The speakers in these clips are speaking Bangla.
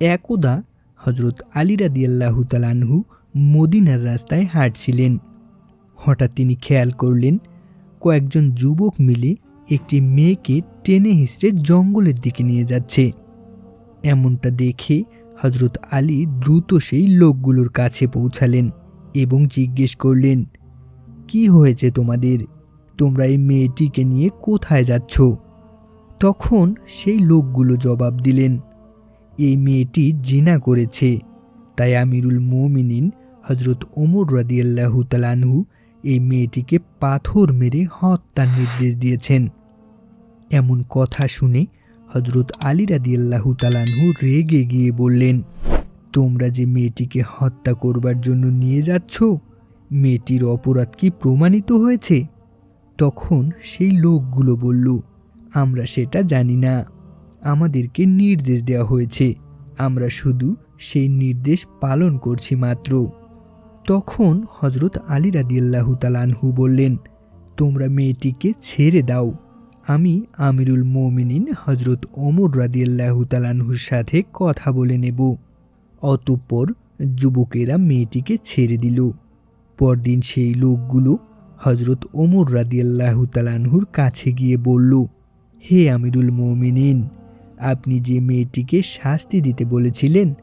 একদা হজরত আলী রাদিয়াল্লাহু তালানহু মদিনার রাস্তায় হাঁটছিলেন। হঠাৎ তিনি খেয়াল করলেন, কয়েকজন যুবক মিলে একটি মেয়েকে টেনে হিসড়ে জঙ্গলের দিকে নিয়ে যাচ্ছে। এমনটা দেখে হজরত আলী দ্রুত সেই লোকগুলোর কাছে পৌঁছালেন এবং জিজ্ঞেস করলেন, কি হয়েছে তোমাদের? তোমরা এই মেয়েটিকে নিয়ে কোথায় যাচ্ছ? তখন সেই লোকগুলো জবাব দিলেন এই মেয়েটি জিনা করেছে। তাই আমিরুল মোমিনিন হজরত ওমর রাদিয়াল্লাহু তালানহু এই মেয়েটিকে পাথর মেরে হত্যার নির্দেশ দিয়েছেন। এমন কথা শুনে হজরত আলী রাদিয়াল্লাহু তালানহু রেগে গিয়ে বললেন, তোমরা যে মেয়েটিকে হত্যা করবার জন্য নিয়ে যাচ্ছ, মেয়েটির অপরাধ কি প্রমাণিত হয়েছে? তখন সেই লোকগুলো বলল, আমরা সেটা জানি না। আমাদেরকে নির্দেশ দেওয়া হয়েছে। আমরা শুধু সেই নির্দেশ পালন করছি মাত্র। তখন হজরত আলী রাদিয়াল্লাহু তালানহু বললেন, তোমরা মেয়েটিকে ছেড়ে দাও। আমি আমিরুল মোমিনিন হজরত ওমর রাদিয়াল্লাহু তালানহুর সাথে কথা বলে নেব। অতঃপর যুবকেরা মেয়েটিকে ছেড়ে দিল। পরদিন সেই লোকগুলো হজরত ওমর রাদিয়াল্লাহু তালানহুর কাছে গিয়ে বলল, হে আমিরুল মোমিনিন আপনি যে মেয়েটিকে শাস্তি দিতে বলেছিলেন,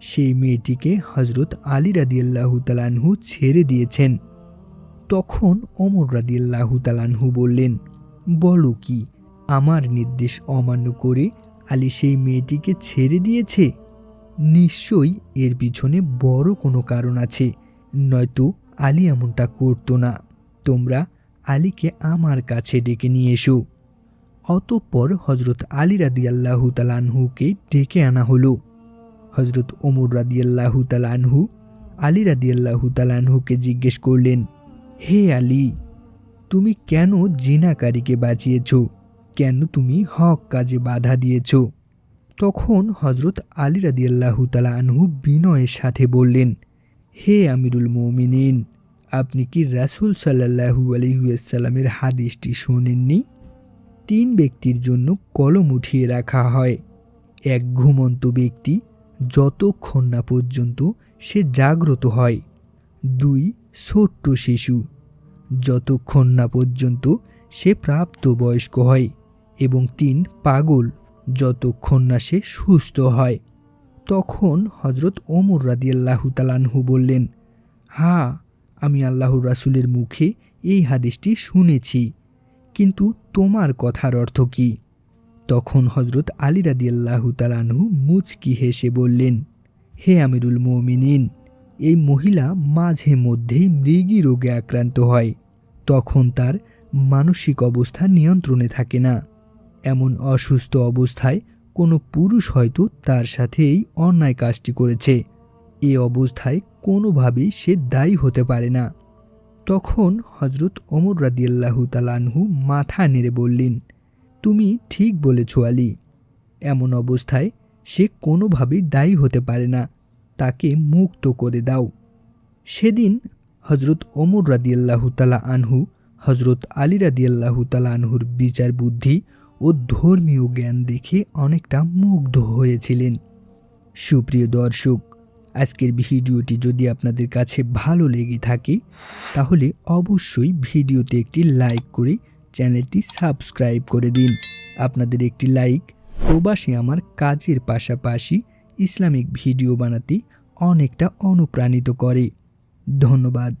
সেই মেয়েটিকে হজরত আলী রাদিয়াল্লাহু তালানহু ছেড়ে দিয়েছেন। তখন ওমর রাদিয়াল্লাহু তালানহু বললেন, বলো কি, আমার নির্দেশ অমান্য করে আলী সেই মেয়েটিকে ছেড়ে দিয়েছে? নিশ্চয়ই এর পিছনে বড় কোনো কারণ আছে, নয়তো আলী এমনটা করতো না। তোমরা আলীকে আমার কাছে ডেকে নিয়ে এসো। অতঃপর হজরত আলী রাদিয়াল্লাহু তালানহুকে ডেকে আনা হলো। হজরত ওমর রাদিয়াল্লাহু তালানহু আলী রাদিয়াল্লাহু তালানহুকে জিজ্ঞেস করলেন, হে আলী, তুমি কেন জিনাকারীকে বাঁচিয়েছ? কেন তুমি হক কাজে বাধা দিয়েছ? তখন হজরত আলী রাদিয়াল্লাহু তালা আনহু বিনয়ের সাথে বললেন, হে আমিরুল মমিনিন, আপনি কি রাসুল সাল্লাহু আলহিউসাল্লামের হাদিসটি শোনেননি? তিন ব্যক্তির জন্য কলম উঠিয়ে রাখা হয়। এক ঘুমন্ত ব্যক্তি যতক্ষণ না পর্যন্ত সে জাগ্রত হয়। দুই ছোট্ট শিশু যতক্ষণ না পর্যন্ত সে প্রাপ্তবয়স্ক হয় এবং তিন পাগল যতক্ষণ না সে সুস্থ হয়। তখন হজরত ওমর রাদিয়াল্লাহু তালানহু বললেন হ্যাঁ আমি আল্লাহর রাসুলের মুখে এই হাদিসটি শুনেছি। কিন্তু তোমার কথার অর্থ কি? তখন হজরত আলী রাদিয়াল্লাহু তালানহু মুচকি হেসে বললেন, হে আমিরুল মোমিনিন, এই মহিলা মাঝে মধ্যেই মৃগী রোগে আক্রান্ত হয়। তখন তার মানসিক অবস্থা নিয়ন্ত্রণে থাকে না। এমন অসুস্থ অবস্থায় কোনো পুরুষ হয়তো তার সাথে এই অন্যায় কাজটি করেছে। এ অবস্থায় কোনোভাবেই সে দায়ী হতে পারে না। তখন হজরত ওমর রাদিয়াল্লাহু তালানহু মাথা নেড়ে বললেন, তুমি ঠিক বলেছ আলী। এমন অবস্থায় সে কোনোভাবেই দায়ী হতে পারে না। তাকে মুক্ত করে দাও। সেদিন হজরত ওমর রাদিয়াল্লাহু তালা আনহু হজরত আলী রাদিয়াল্লাহু তালা আনহুর বিচার বুদ্ধি ও ধর্মীয় জ্ঞান দেখে অনেকটা মুগ্ধ হয়েছিলেন। সুপ্রিয় দর্শক আজকের ভিডিওটি যদি আপনাদের কাছে ভালো লেগে থাকে, তাহলে অবশ্যই ভিডিওতে একটি লাইক করে চ্যানেলটি সাবস্ক্রাইব করে দিন। আপনাদের একটি লাইক প্রবাসী আমার কাজের পাশাপাশি ইসলামিক ভিডিও বানাতে অনেকটা অনুপ্রাণিত করে। ধন্যবাদ।